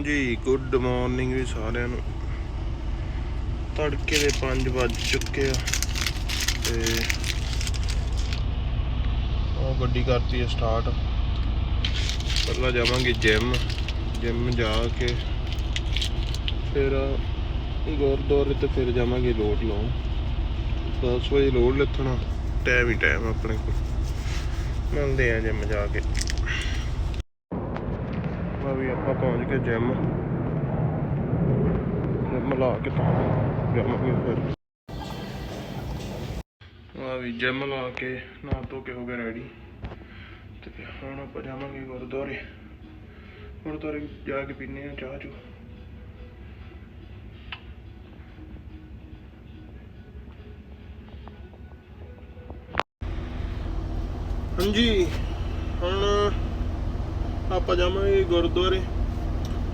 ਹਾਂਜੀ good morning ਵੀ ਸਾਰਿਆਂ ਨੂੰ। ਤੜਕੇ ਦੇ 5 ਵੱਜ ਚੁੱਕੇ ਆ ਤੇ ਉਹ ਗੱਡੀ ਕਰਤੀ ਹੈ ਸਟਾਰਟ ਪਹਿਲਾਂ ਜਾਵਾਂਗੇ ਜਿਮ ਜਿਮ ਜਾ ਕੇ ਫਿਰ ਗੁਰਦੁਆਰੇ ਤੇ ਫਿਰ ਜਾਵਾਂਗੇ ਲੋਡ ਲਾਉਣ। 10 ਵਜੇ ਲੋਡ ਲੱਥਣਾ ਟਾਈਮ ਹੀ ਟਾਈਮ ਆਪਣੇ ਕੋਲ। ਮਿਲਦੇ ਆ ਜਿਮ ਜਾ ਕੇ। ਆਪਾਂ ਪਹੁੰਚ ਗਏ ਜਿਮ ਜਿਮ ਲਾ ਕੇ ਤਾਂ ਜਾਵਾਂਗੇ ਫਿਰ ਆ ਵੀ ਜਿਮ ਲਾ ਕੇ ਨਹਾ ਧੋ ਕੇ ਹੋ ਗਏ ਰੈਡੀ ਤੇ ਹੁਣ ਆਪਾਂ ਜਾਵਾਂਗੇ ਗੁਰਦੁਆਰੇ। ਗੁਰਦੁਆਰੇ ਜਾ ਕੇ ਪੀਨੇ ਆ ਚਾਹ ਚੂ ਹਾਂਜੀ, ਹੁਣ ਆਪਾਂ ਜਾਵਾਂਗੇ ਗੁਰਦੁਆਰੇ।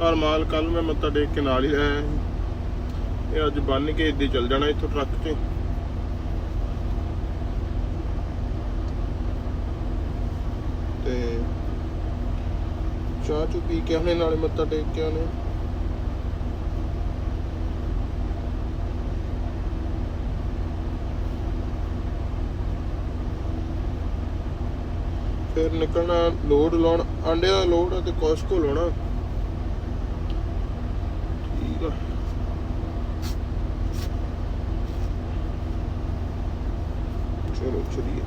ਹਰਮਾਲ ਕੱਲ ਮੈਂ ਮੱਥਾ ਟੇਕ ਕੇ ਨਾਲ ਹੀ ਆਇਆ ਸੀ। ਇਹ ਅੱਜ ਬੰਨ ਕੇ ਇੱਦੀ ਚੱਲ ਜਾਣਾ ਇੱਥੋਂ ਟਰੱਕ 'ਤੇ ਤੇ ਚਾਹ ਚੂ ਪੀ ਕੇ ਉਹਨੇ ਨਾਲੇ ਮੱਥਾ ਟੇਕ ਕੇ ਉਹਨੇ ਫਿਰ ਨਿਕਲਣਾ, ਲੋਡ ਲਾਉਣ ਆਂਡੇ ਦਾ ਲੋਡ ਆ ਤੇ ਕੋਸਕੋ ਲਾਉਣਾ ਠੀਕ ਆ ਚਲੋ ਚਲੀਏ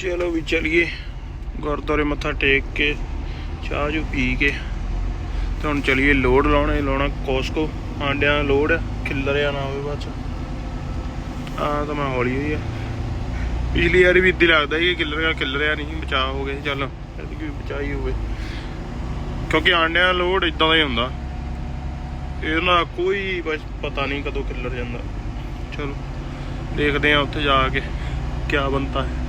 ਚਲੋ ਵੀ ਚਲੀਏ। ਗੁਰਦੁਆਰੇ ਮੱਥਾ ਟੇਕ ਕੇ ਚਾਹ ਜੂ ਪੀ ਕੇ ਤੇ ਹੁਣ ਚਲੀਏ ਲੋਡ ਲਾਉਣਾ। ਲਾਉਣਾ ਕੋਸਕੋ। ਆਂਡਿਆਂ ਦਾ ਲੋਡ ਆ, ਖਿੱਲਰਿਆ ਨਾ ਹੋਵੇ ਬਾਅਦ 'ਚ ਆ ਤਾਂ ਮੈਂ ਹੌਲੀ ਹੋਈ ਆ। ਪਿਛਲੀ ਵਾਰੀ ਵੀ ਇੱਦਾਂ ਲੱਗਦਾ ਸੀ ਕਿ ਖਿੱਲਰਿਆ ਖਿੱਲਰਿਆ ਨਹੀਂ ਬਚਾਅ ਹੋ ਗਏ ਚੱਲ ਐਤਕੀ ਵੀ ਬਚਾਈ ਹੋਵੇ। ਕਿਉਂਕਿ ਆਂਡਿਆਂ ਦਾ ਲੋਡ ਇਦਾਂ ਦਾ ਹੀ ਹੁੰਦਾ। ਇਹਦਾ ਨਾਲ ਕੋਈ ਬਸ ਪਤਾ ਨਹੀਂ ਕਦੋਂ ਖਿੱਲਰ ਜਾਂਦਾ। ਚਲੋ ਦੇਖਦੇ ਆ ਉੱਥੇ ਜਾ ਕੇ ਕੀ ਬਣਦਾ ਹੈ।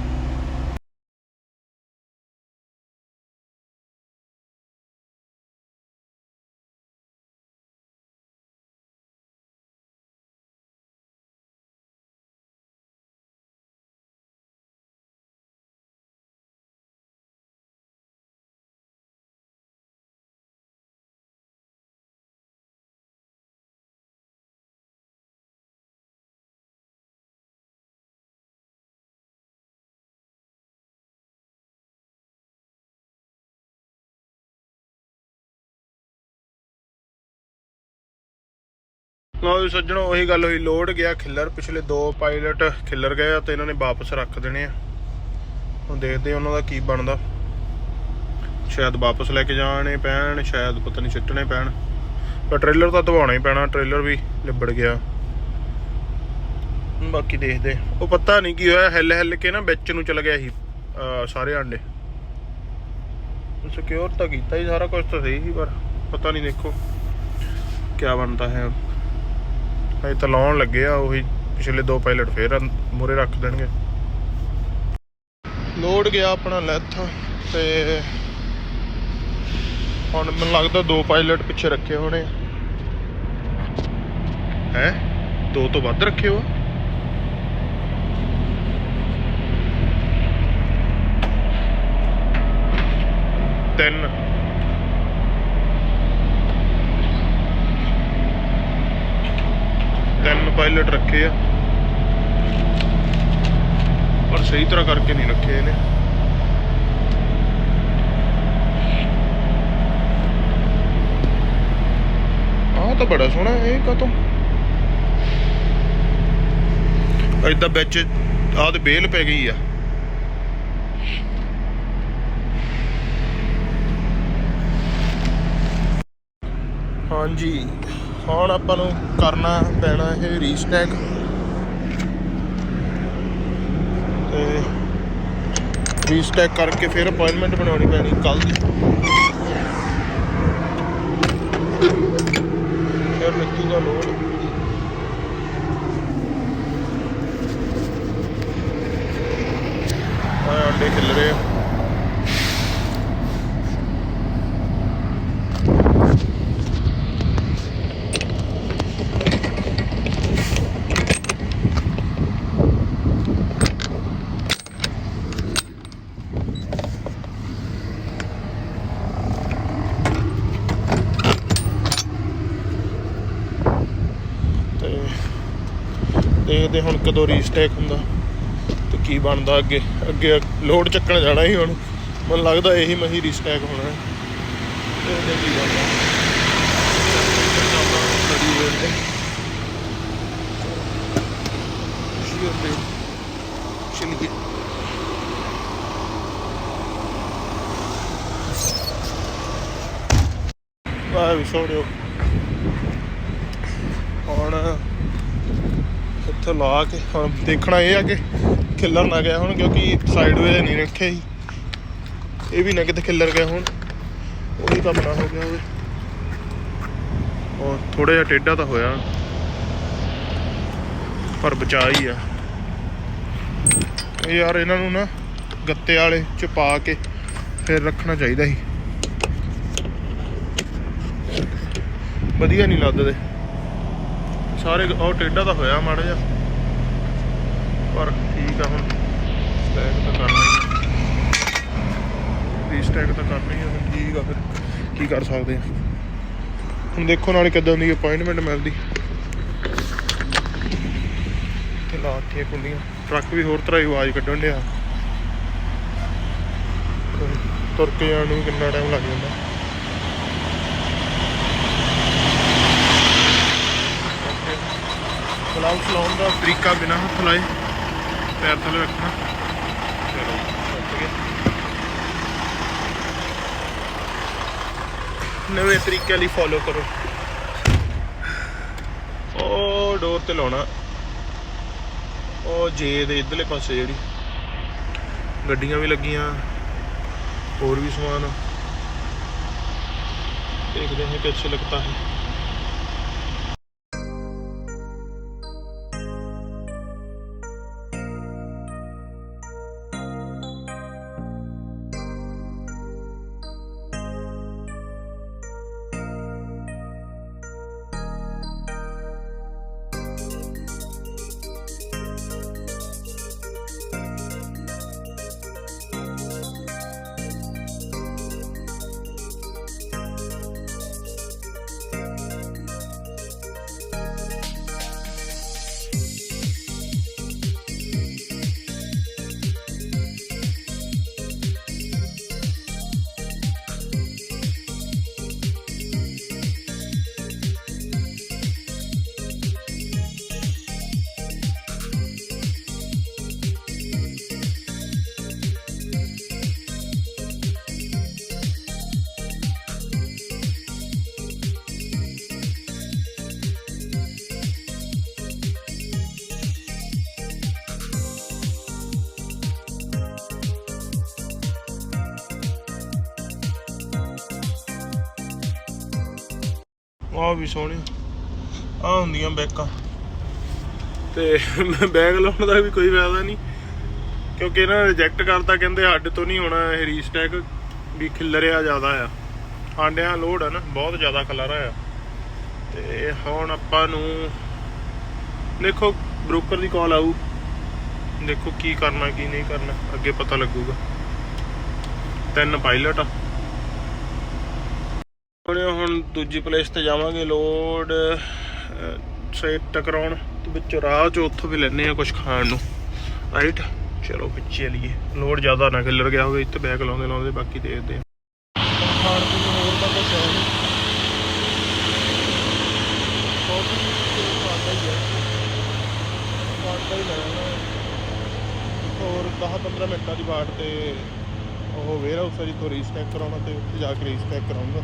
ਲਓ ਜੀ, ਸੱਜਣੋ, ਉਹੀ ਗੱਲ ਹੋਈ, ਲੋਡ ਗਿਆ ਖਿੱਲਰ, ਪਿਛਲੇ ਦੋ ਪਾਇਲਟ ਖਿੱਲਰ ਗਏ ਆ ਤੇ ਇਹਨਾਂ ਨੇ ਵਾਪਸ ਰੱਖ ਦੇਣੇ ਆ। ਹੁਣ ਦੇਖਦੇ ਉਹਨਾਂ ਦਾ ਕੀ ਬਣਦਾ। ਸ਼ਾਇਦ ਵਾਪਸ ਲੈ ਕੇ ਜਾਣੇ ਪੈਣ, ਸ਼ਾਇਦ ਪਤਾ ਨਹੀਂ ਸਿੱਟਣੇ ਪੈਣ। ਪਰ ਟ੍ਰੇਲਰ ਤਾਂ ਧਵਾਉਣਾ ਹੀ ਪੈਣਾ ਟ੍ਰੇਲਰ ਵੀ ਲਿਬੜ ਗਿਆ। ਬਾਕੀ ਦੇਖਦੇ ਉਹ ਪਤਾ ਨਹੀਂ ਕੀ ਹੋਇਆ ਹਿੱਲ ਹਿੱਲ ਕੇ ਨਾ ਵਿੱਚ ਨੂੰ ਚਲ ਗਿਆ ਸੀ ਸਾਰੇ ਆਂਡੇ। ਸਿਕਿਉਰ ਤਾਂ ਕੀਤਾ ਹੀ ਸਾਰਾ ਕੁਝ ਤਾਂ ਸਹੀ ਸੀ, ਪਰ ਪਤਾ ਨਹੀਂ ਦੇਖੋ ਕੀ ਬਣਦਾ ਹੈ। ਅਜੇ ਤਾਂ ਲਾਉਣ ਲੱਗੇ ਆ ਉਹੀ ਪਿਛਲੇ ਦੋ ਪਾਇਲਟ ਫੇਰ ਮੂਰੇ ਰੱਖ ਦੇਣਗੇ। ਲੋਡ ਗਿਆ ਆਪਣਾ ਲੈਥ ਤੇ ਹੁਣ ਮੈਨੂੰ ਲੱਗਦਾ ਦੋ ਪਾਇਲਟ ਪਿੱਛੇ ਰੱਖੇ ਹੋਣੇ ਹੈ? ਦੋ ਤੋਂ ਵੱਧ ਰੱਖੇ ਹੋ ਤਿੰਨ ਤਿੰਨ ਪਾਇਲਟ ਰੱਖੇ ਆ। ਪਰ ਸਹੀ ਤਰ੍ਹਾਂ ਕਰਕੇ ਨਹੀਂ ਰੱਖੇ ਇਹਨੇ। ਆਹ ਤਾਂ ਬੜਾ ਸੋਹਣਾ ਇਹ ਕਾਤੋਂ ਇਦਾਂ ਵਿੱਚ ਆਹ ਤੇ ਬੇਲ ਪੈ ਗਈ ਆ। ਹਾਂਜੀ। ਹੁਣ ਆਪਾਂ ਨੂੰ ਕਰਨਾ ਪੈਣਾ ਇਹ ਰੀਸਟੈਕ ਤੇ ਰੀਸਟੈਕ ਕਰਕੇ ਫਿਰ ਅਪਾਇੰਟਮੈਂਟ ਬਣਾਉਣੀ ਪੈਣੀ ਕੱਲ ਦੀ। ਫਿਰ ਲੱਗੂਗਾ ਲੋਡ ਆ ਅੰਡੇ ਖਿਲ ਰਹੇ ਆ। ਦੇਖਦੇ ਹੁਣ ਕਦੋਂ ਰੀਸਟੈਕ ਹੁੰਦਾ? ਤੇ ਕੀ ਬਣਦਾ ਅੱਗੇ? ਅੱਗੇ ਲੋਡ ਚੱਕਣ ਜਾਣਾ ਹੀ ਹੁਣ। ਮੈਨੂੰ ਲੱਗਦਾ ਇਹੀ ਮਹੀ ਰੀਸਟੈਕ ਹੋਣਾ ਹੈ। ਦੇਖਦੇ ਕੀ ਬਣਦਾ ਬੜੀ ਤੇ ਸ਼ੀਅਰ ਵਾਹ ਵੀ ਸੋੜਿਓ ਹੁਣ ਇੱਥੇ ਲਾ ਕੇ, ਹੁਣ ਦੇਖਣਾ ਇਹ ਆ ਕਿ ਖਿੱਲਰ ਨਾ ਗਿਆ ਹੁਣ, ਕਿਉਂਕਿ ਸਾਈਡ ਵੇ ਨਹੀਂ ਰੱਖਿਆ ਸੀ। ਇਹ ਵੀ ਨਾ ਕਿਤੇ ਖਿੱਲਰ ਗਿਆ ਹੁਣ, ਉਹੀ ਕੰਮ ਨਾ ਹੋ ਗਿਆ ਹੋਵੇ। ਔਰ ਥੋੜਾ ਜਿਹਾ ਟੇਢਾ ਤਾਂ ਹੋਇਆ। ਪਰ ਬਚਾ ਹੀ ਆ। ਇਹ ਯਾਰ ਇਹਨਾਂ ਨੂੰ ਨਾ ਗੱਤੇ ਵਾਲੇ ਚ ਪਾ ਕੇ ਫਿਰ ਰੱਖਣਾ ਚਾਹੀਦਾ ਸੀ। ਵਧੀਆ ਨਹੀਂ ਲੱਗਦੇ। ਸਾਰੇ ਉਹ ਟੇਢਾ ਤਾਂ ਹੋਇਆ ਮਾੜਾ ਜਿਹਾ। ਪਰ ਠੀਕ ਆ ਹੁਣ। ਸਟੈਕ ਤਾਂ ਕਰਨਾ ਹੀ ਰੀਸਟੈਕ ਤਾਂ ਕਰਨਾ ਹੀ ਆ, ਹੁਣ ਠੀਕ ਆ ਫਿਰ। ਕੀ ਕਰ ਸਕਦੇ ਆ? ਹੁਣ ਦੇਖੋ ਨਾਲੇ ਕਿੱਦਾਂ ਦੀ ਅਪਾਇੰਟਮੈਂਟ ਮਿਲਦੀ ਤੇ ਲਾਤੀਆਂ ਕੁੰਡੀਆਂ। ਟਰੱਕ ਵੀ ਹੋਰ ਤਰ੍ਹਾਂ ਹੀ ਆਵਾਜ਼ ਕੱਢਣ ਡਿਆ। ਤੁਰ ਕੇ ਜਾਣ ਨੂੰ ਕਿੰਨਾ ਟਾਈਮ ਲੱਗ ਜਾਂਦਾ। ਗਲਾਵਸ ਲਾਉਣ ਦਾ ਤਰੀਕਾ ਬਿਨਾਂ ਹੱਥ ਲਾਏ। ਪੈਰ ਥੱਲੇ ਰੱਖਣਾ। ਚਲੋ। ਨਵੇਂ ਤਰੀਕੇ ਲਈ ਫੋਲੋ ਕਰੋ। ਉਹ ਡੋਰ ਤੇ ਲਾਉਣਾ। ਉਹ ਜੇ ਦੇ ਇਧਰਲੇ ਪਾਸੇ ਜਿਹੜੀ। ਗੱਡੀਆਂ ਵੀ ਲੱਗੀਆਂ। ਹੋਰ ਵੀ ਸਮਾਨ। ਦੇਖਦੇ ਹਾਂ ਕਿੱਥੇ ਲੱਗਦਾ ਹੈ। ਆਹ ਵੀ ਸੋਹਣੀ। ਆ ਹੁੰਦੀਆਂ ਬੈਕਾਂ। ਤੇ ਬੈਗ ਲਾਉਣ ਦਾ ਵੀ ਕੋਈ ਫਾਇਦਾ ਨਹੀਂ, ਕਿਉਂਕਿ ਇਹਨਾਂ ਨੇ ਰਿਜੈਕਟ ਕਰਤਾ, ਕਹਿੰਦੇ ਸਾਡੇ ਤੋਂ ਨਹੀਂ ਹੋਣਾ ਇਹ ਰੀਸਟੈਕ ਵੀ ਖਿਲਰਿਆ ਜ਼ਿਆਦਾ ਆ। ਆਂਡਿਆਂ ਲੋਡ ਆ ਨਾ, ਬਹੁਤ ਜ਼ਿਆਦਾ ਖਲਾਰਾ ਆ। ਤੇ ਹੁਣ ਆਪਾਂ ਨੂੰ, ਦੇਖੋ ਬ੍ਰੋਕਰ ਦੀ ਕਾਲ ਆਊ। ਦੇਖੋ ਕੀ ਕਰਨਾ, ਕੀ ਨਹੀਂ ਕਰਨਾ, ਅੱਗੇ ਪਤਾ ਲੱਗੂਗਾ। ਤਿੰਨ ਪਾਇਲਟ ਆ। ਦੂਜੀ ਪਲੇਸ ਤੇ ਜਾਵਾਂਗੇ, ਲੋਡ ਸੇ ਟਕਰਾਉਣ ਤੇ ਵਿੱਚ ਰਾਹ ਚ ਉੱਥੋਂ ਵੀ ਲੈਣੇ ਆ ਕੁਝ ਖਾਣ ਨੂੰ। ਰਾਈਟ ਚਲੋ ਪਿੱਛੇ ਚਲੀਏ। ਲੋਡ ਜ਼ਿਆਦਾ ਨਾ ਖਿਲਰ ਗਿਆ ਹੋਵੇ, ਇੱਥੇ ਬੈਗ ਲਾਉਂਦੇ ਲਾਉਂਦੇ ਬਾਕੀ ਦੇਖਦੇ ਆ ਹੋਰ ਤਾਂ ਕੁਝ ਹੈ ਨਹੀਂ ਕਾਫੀ ਤੇ ਖਾਂਦਾ ਹੀ ਹੈ ਖਾਂਦਾ ਹੀ ਲੈਣਾ ਹੋਰ 10-15 ਮਿੰਟਾਂ ਦੀ ਬਾਟ ਤੇ ਉਹ ਵੇਅਰ ਹਾਊਸ ਜਿੱਥੋਂ ਰੀਸਟੈਕ ਕਰਾਉਣਾ ਤੇ ਉੱਥੇ ਜਾ ਕੇ ਰੀਸਟੈਕ ਕਰਾਉਂਗਾ।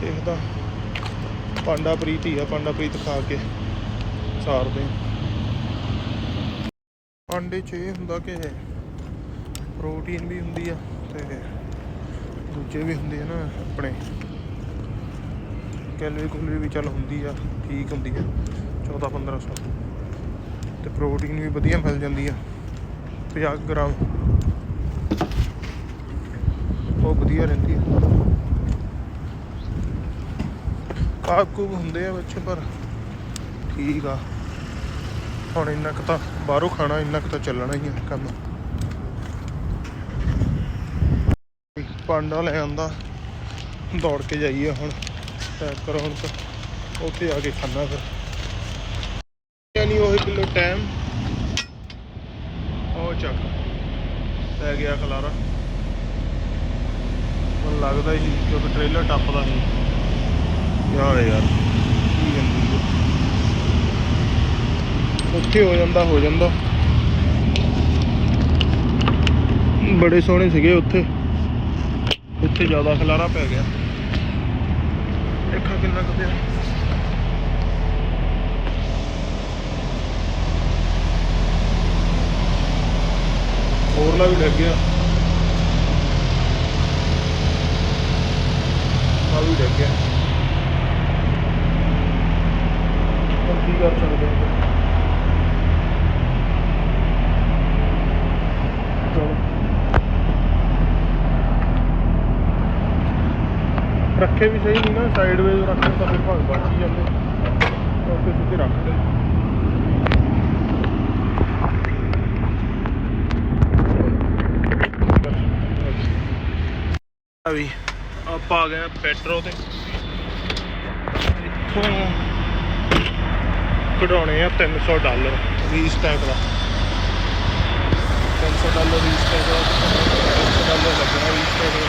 ਦੇਖਦਾ। ਪਾਂਡਾ ਪ੍ਰੀਤ ਹੀ ਆ ਪਾਂਡਾ ਪ੍ਰੀਤ ਖਾ ਕੇ ਸਾਰਦੇ ਆ। ਚ ਇਹ ਹੁੰਦਾ ਕਿ ਪ੍ਰੋਟੀਨ ਵੀ ਹੁੰਦੀ ਆ ਤੇ ਦੂਜੇ ਵੀ ਹੁੰਦੇ ਆ ਨਾ ਆਪਣੇ। ਕੈਲਰੀ ਕੁਲਰੀ ਵੀ ਚੱਲ ਹੁੰਦੀ ਆ, ਠੀਕ ਹੁੰਦੀ ਆ 14 1500 ਤੇ ਪ੍ਰੋਟੀਨ ਵੀ ਵਧੀਆ ਮਿਲ ਜਾਂਦੀ ਆ 50 ਗ੍ਰਾਮ। ਉਹ ਵਧੀਆ ਰਹਿੰਦੀ ਆ। ਕਾਬ ਕੂਬ ਹੁੰਦੇ ਆ ਬੱਚੇ ਪਰ ਠੀਕ ਆ। ਹੁਣ ਇੰਨਾ ਕੁ ਤਾਂ ਬਾਹਰੋਂ ਖਾਣਾ, ਇੰਨਾ ਕੁ ਤਾਂ ਚੱਲਣਾ ਹੀ ਆ ਕੰਮ। ਪਾਂਡਾ ਲੈ ਆਂਦਾ ਦੌੜ ਕੇ ਜਾਈਏ ਹੁਣ। ਪੈਕ ਕਰੋ ਹੁਣ ਤਾਂ ਉੱਥੇ ਆ ਕੇ ਖਾਣਾ ਫਿਰ। ਟਾਈਮ ਉਹ ਚੱਕ, ਪੈ ਗਿਆ ਖਲਾਰਾ। ਮੈਨੂੰ ਲੱਗਦਾ ਹੀ ਕਿਉਂਕਿ ਟ੍ਰੇਲਰ ਟੱਪਦਾ ਸੀ। ਯਾਰ ਯਾਰ, ਕੀ ਗੰਦੀ ਉੱਥੇ ਹੋ ਜਾਂਦਾ ਹੋ ਜਾਂਦਾ। ਬੜੇ ਸੋਹਣੇ ਸੀਗੇ ਉੱਥੇ। ਉੱਥੇ ਜ਼ਿਆਦਾ ਖਲਾਰਾ ਪੈ ਗਿਆ। ਦੇਖਾ ਕਿੰਨਾ ਕੁ ਪਿਆ। ਹੋਰਲਾ ਵੀ ਡਿੱਗ ਗਿਆ। ਆ ਵੀ ਡਿੱਗ ਗਿਆ ਹੁਣ ਕੀ ਕਰ ਸਕਦੇ ਹਾਂ। ਰੱਖੇ ਵੀ ਸਹੀ ਨਹੀਂ ਨਾ ਸਾਈਡਵੇਜ਼ ਰੱਖੇ ਤਾਂ ਫਿਰ ਭਾਵੇਂ ਬਚ ਹੀ ਜਾਂਦੇ। ਉੱਤੇ ਸਿੱਧੇ ਰੱਖ ਦੇ ਵੀ, ਆਪਾਂ ਆ ਗਏ ਆ ਪੈਟਰੋ ਤੇ। ਇੱਥੋਂ ਕਢਾਉਣੇ ਆ 300 ਡਾਲਰ ਰੀਸਟੈਕ ਦਾ। 300 ਡਾਲਰ ਰੀਸਟੈਕ ਦਾ 300 ਡਾਲਰ ਲੱਗਣਾ ਰੀਸਟੈਕ ਦਾ।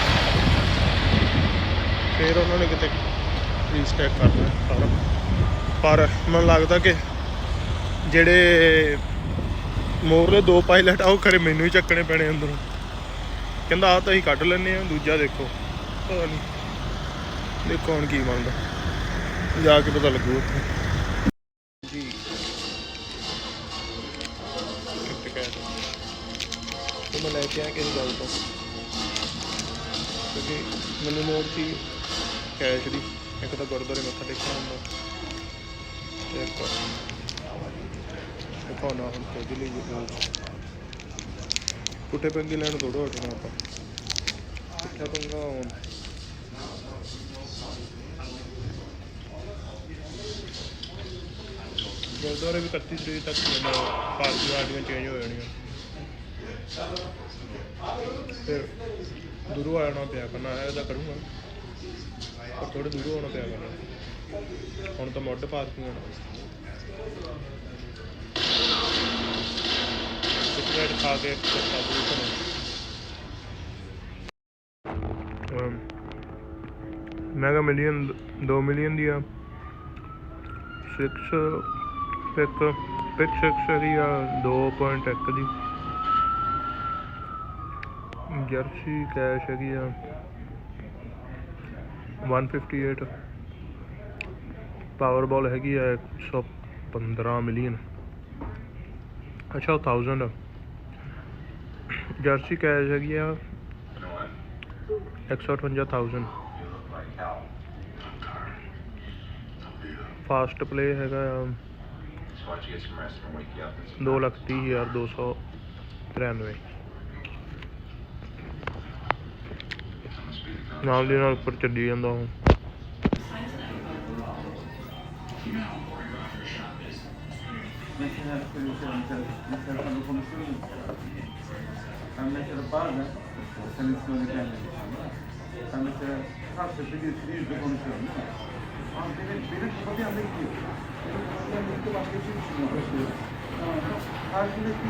ਫਿਰ ਉਹਨਾਂ ਨੇ ਕਿਤੇ ਰੀਸਟੈਕ ਕਰਨਾ ਸਾਰਾ। ਪਰ ਮੈਨੂੰ ਲੱਗਦਾ ਕਿ ਜਿਹੜੇ ਮੋਰਲੇ ਦੋ ਪਾਇਲਟ ਆ, ਉਹ ਖਰੇ ਮੈਨੂੰ ਹੀ ਚੱਕਣੇ ਪੈਣੇ ਅੰਦਰੋਂ। ਕਹਿੰਦਾ ਆ ਤਾਂ ਹੀ ਕੱਢ ਲੈਨੇ ਆ ਦੂਜਾ ਦੇਖੋ। ਪਤਾ ਨਹੀਂ ਦੇਖੋ ਹੁਣ ਕੀ ਬਣਦਾ। ਜਾ ਕੇ ਪਤਾ ਲੱਗੂ ਉੱਥੇ। ਤੇ ਮੈਂ ਗੱਲ ਤੋਂ। ਕਿਉਂਕਿ ਮੈਨੂੰ ਲੋੜ ਸੀ ਕੈਸ਼ ਦੀ। ਇੱਕ ਤਾਂ ਗੁਰਦੁਆਰੇ ਮੱਥਾ ਟੇਕਣਾ ਹੁੰਦਾ ਤੇ ਇੱਕ ਦਿਖਾਉਣਾ ਹੁਣ ਕੁਝ ਲਈ ਪੁੱਟੇ ਪੰਗੇ ਲੈਣ ਥੋੜਾ ਹਟਣਾ ਆਪਾਂ। ਪੁੱਠਾ ਪੰਗਾ ਹੁਣ। ਗੁਰਦੁਆਰੇ ਵੀ 31 ਤਰੀਕ ਤੱਕ ਪਾਰਟੀ ਵਾਲੀਆਂ ਚੇਂਜ ਹੋ ਜਾਣੀਆਂ। ਫਿਰ ਦੂਰੋਂ ਆਉਣਾ ਪਿਆ ਕਰਨਾ ਹੈ ਇਹਦਾ ਕਰੂੰਗਾ ਪਰ ਥੋੜੇ ਦੂਰੋਂ ਆਉਣਾ ਪਿਆ ਕਰਨਾ ਹੁਣ ਤਾਂ ਮੁੱਢ ਪਾਰਕਿੰਗ ਹੋਣਾ ਸਿਗਰਟ ਖਾ ਕੇ ਕੁੱਤਾ ਦੂਰ ਮੈਗਾ ਮਿਲੀਅਨ 2 ਮਿਲੀਅਨ ਦੀ ਆ 6 ਪਿਕ ਪਿਕ 6 ਹੈਗੀ ਆ 2.1 ਦੀ जर्सी कैश हैगी वन फिफ्टी एट पावरबॉल हैगी है एक सौ पंद्रह मिलियन अच्छा थाउज़ेंड जर्सी कैश हैगी है एक सौ अठवंजा थाउज़ेंड फास्ट प्ले हैगा दो लख तीह हज़ार दो सौ तिरानवे ਨਾਲ ਦੀ ਨਾਲ ਉੱਪਰ ਚੱਲੀ ਜਾਂਦਾ ਉਹ Mesela mesela mesela mesela ben konuşuyorum. Ben mesela bazen senin ismini gelmedi. Ben mesela karşılıklı birisiyle yüzde konuşuyorum değil mi? Ama benim, benim kafa bir anda gidiyor. Benim kafa bir anda gidiyor başka bir şey düşünmeye başlıyor. Tamam mı? Karşındaki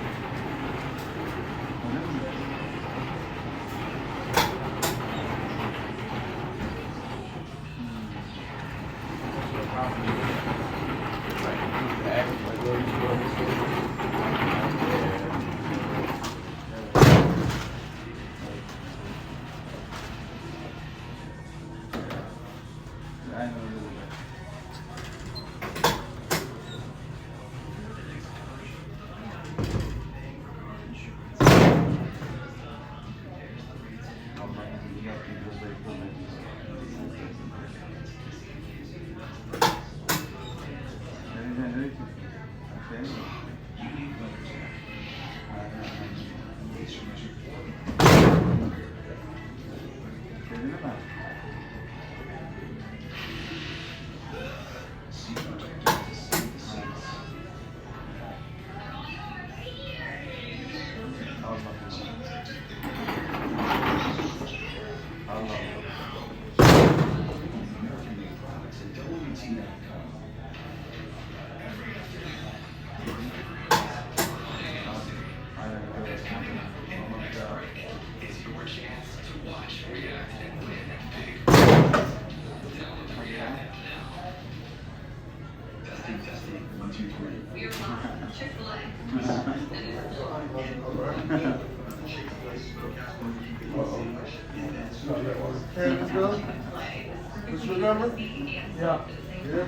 Yeah. Yeah.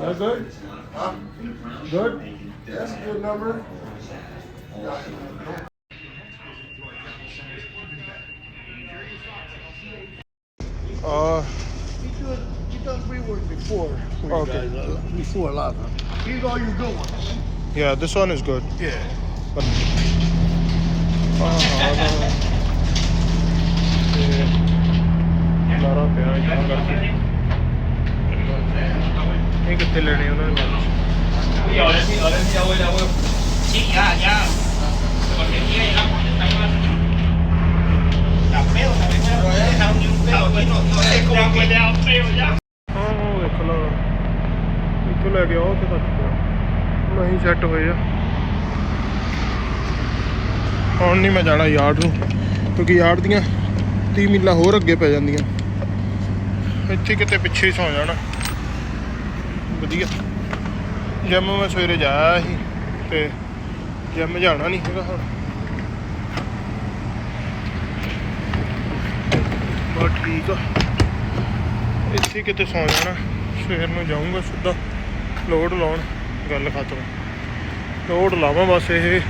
That's good? Huh? Good? That's a good number. ਆ He done, he done rework before for Okay. guys. Uh, before a lot of them. Here's all your good ones. Yeah, this one is good. Yeah. ਲਾਰਾ ਪਿਆ ਇਦਾਂ ਕਰਕੇ ਇਹ ਕਿੱਥੇ ਲੈਣੇ ਉਹਨਾਂ ਨੇ ਬਾਅਦ Sí, ya, ya. Porque aquí hay agua, está mal. Está feo, está feo. No deja ni un pelo aquí, no, no sé cómo que le ha feo ya. ਹਾਂ ਉਹ ਦੇਖ ਲਾ ਇੱਥੋਂ ਲੈ ਕੇ ਆਓ ਉੱਥੇ ਤੱਕ ਪਿਆ ਨਹੀਂ ਸੈੱਟ ਹੋਏ ਆ ਹੁਣ ਨਹੀਂ ਮੈਂ ਜਾਣਾ ਯਾਰਡ ਨੂੰ ਕਿਉਂਕਿ ਯਾਰਡ ਦੀਆਂ 30 ਮੀਲਾਂ ਹੋਰ ਅੱਗੇ ਪੈ ਜਾਂਦੀਆਂ ਇੱਥੇ ਕਿਤੇ ਪਿੱਛੇ ਹੀ ਸੌ ਜਾਣਾ। ਵਧੀਆ। ਜਿਮ ਮੈਂ ਸਵੇਰੇ ਜਾਇਆ ਸੀ ਤੇ ਜਿਮ ਜਾਣਾ ਨਹੀਂ ਹੈਗਾ ਹੁਣ। ਬਸ ਠੀਕ ਆ। ਇੱਥੇ ਕਿਤੇ ਸੌ ਜਾਣਾ, ਸਵੇਰ ਨੂੰ ਜਾਊਂਗਾ ਸਿੱਧਾ। ਲੋਡ ਲਾਉਣ, ਗੱਲ ਖਤਮ। ਲੋਡ ਲਾਵਾਂ ਬਸ ਇਹ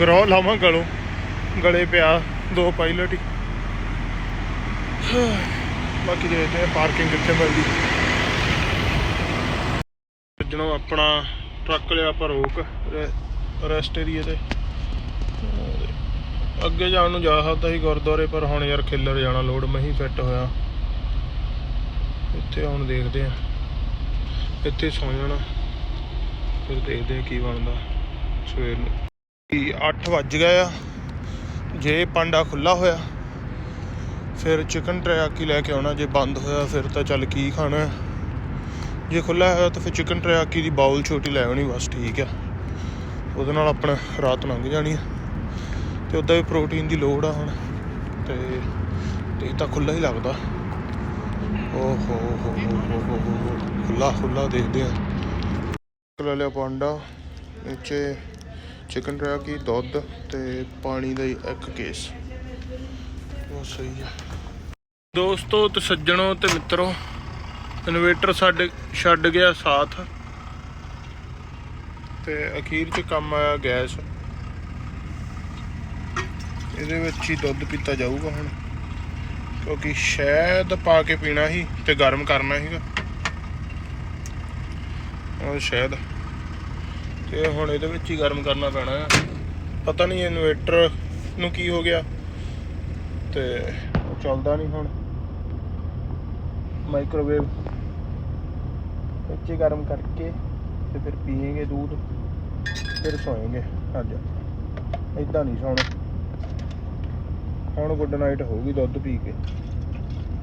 ਗਰੋ ਲਾਵਾਂ ਗਲੋਂ। ਗਲੇ ਪਿਆ ਦੋ ਪਾਇਲਟ ਹੀ। ਬਾਕੀ ਦੇਖਦੇ ਆ ਪਾਰਕਿੰਗ ਕਿੱਥੇ ਮਿਲਦੀ? ਜਦੋਂ ਆਪਣਾ ਟਰੱਕ ਲਿਆ ਆਪਾਂ ਰੋਕ ਰੈਸਟ ਏਰੀਏ ਤੇ। ਅੱਗੇ ਜਾਣ ਨੂੰ ਜਾ ਸਕਦਾ ਸੀ ਗੁਰਦੁਆਰੇ, ਪਰ ਹੁਣ ਯਾਰ ਖਿੱਲਰ ਜਾਣਾ ਲੋਡ ਮੈਂ ਫਿੱਟ ਹੋਇਆ। ਇੱਥੇ ਹੁਣ ਦੇਖਦੇ ਆ ਇੱਥੇ ਸੌ ਜਾਣਾ। ਫਿਰ ਦੇਖਦੇ ਆ ਕੀ ਬਣਦਾ। ਸਵੇਰ ਨੂੰ। ਕੀ 8 ਵੱਜ ਗਏ ਆ। ਜੇ ਪਾਂਡਾ ਖੁੱਲਾ ਹੋਇਆ ਫਿਰ ਚਿਕਨ ਟਰੈਕੀ ਲੈ ਕੇ ਆਉਣਾ, ਜੇ ਬੰਦ ਹੋਇਆ ਫਿਰ ਤਾਂ ਚੱਲ ਕੀ ਖਾਣਾ ਜੇ ਖੁੱਲਾ ਹੋਇਆ ਤਾਂ ਫਿਰ ਚਿਕਨ ਟਰੈਕੀ ਦੀ ਬਾਉਲ ਛੋਟੀ ਲੈ ਆਉਣੀ, ਬਸ ਠੀਕ ਆ ਉਹਦੇ ਨਾਲ ਆਪਣਾ ਰਾਤ ਲੰਘ ਜਾਣੀ ਆ ਤੇ ਉਦਾਂ ਵੀ ਪ੍ਰੋਟੀਨ ਦੀ ਲੋੜ ਆ ਹੁਣ। ਤੇ ਤੇ ਤਾਂ ਖੁੱਲਾ ਹੀ ਲੱਗਦਾ। ਓ ਹੋ ਹੋ ਹੋ ਹੋ ਹੋ ਹੋ ਹੋ ਖੁੱਲਾ ਖੁੱਲਾ ਦੇਖਦੇ ਆ ਲੈ ਲਿਆ ਪਾਂਡਾ, ਨੀਚੇ ਚਿਕਨ ਟਰੈਕੀ ਦੁੱਧ ਤੇ ਪਾਣੀ ਦਾ ਇੱਕ ਕੇਸ ਉਹ ਸਹੀ ਆ ਦੋਸਤੋ, ਤੇ ਸੱਜਣੋ ਤੇ ਮਿੱਤਰੋ, ਇਨਵੇਟਰ ਸਾਡੇ ਛੱਡ ਗਿਆ ਸਾਥ। ਤੇ ਅਖੀਰ 'ਚ ਕੰਮ ਆਇਆ ਗੈਸ। ਇਹਦੇ ਵਿੱਚ ਹੀ ਦੁੱਧ ਪੀਤਾ ਜਾਊਗਾ ਹੁਣ। ਕਿਉਂਕਿ ਸ਼ਹਿਦ ਪਾ ਕੇ ਪੀਣਾ ਸੀ ਤੇ ਗਰਮ ਕਰਨਾ ਸੀਗਾ। ਉਹ ਸ਼ਹਿਦ। ਤੇ ਹੁਣ ਇਹਦੇ ਵਿੱਚ ਹੀ ਗਰਮ ਕਰਨਾ ਪੈਣਾ ਆ। ਪਤਾ ਨਹੀਂ ਇਨਵੇਟਰ ਨੂੰ ਕੀ ਹੋ ਗਿਆ। ਤੇ ਉਹ ਚੱਲਦਾ ਨਹੀਂ ਹੁਣ। ਮਾਈਕ੍ਰੋਵੇਵ ਵਿੱਚ ਹੀ ਗਰਮ ਕਰਕੇ ਤੇ ਫਿਰ ਪੀਏਂਗੇ ਦੁੱਧ, ਫਿਰ ਸੋਏਂਗੇ। ਅੱਜ ਇਦਾਂ ਨਹੀਂ ਸੌਣਾ। ਹੁਣ ਗੁੱਡ ਨਾਈਟ ਹੋਊਗੀ ਦੁੱਧ ਪੀ ਕੇ।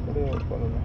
ਥੋੜੇ ਹੋਰ ਪਾ ਲੈਣਾ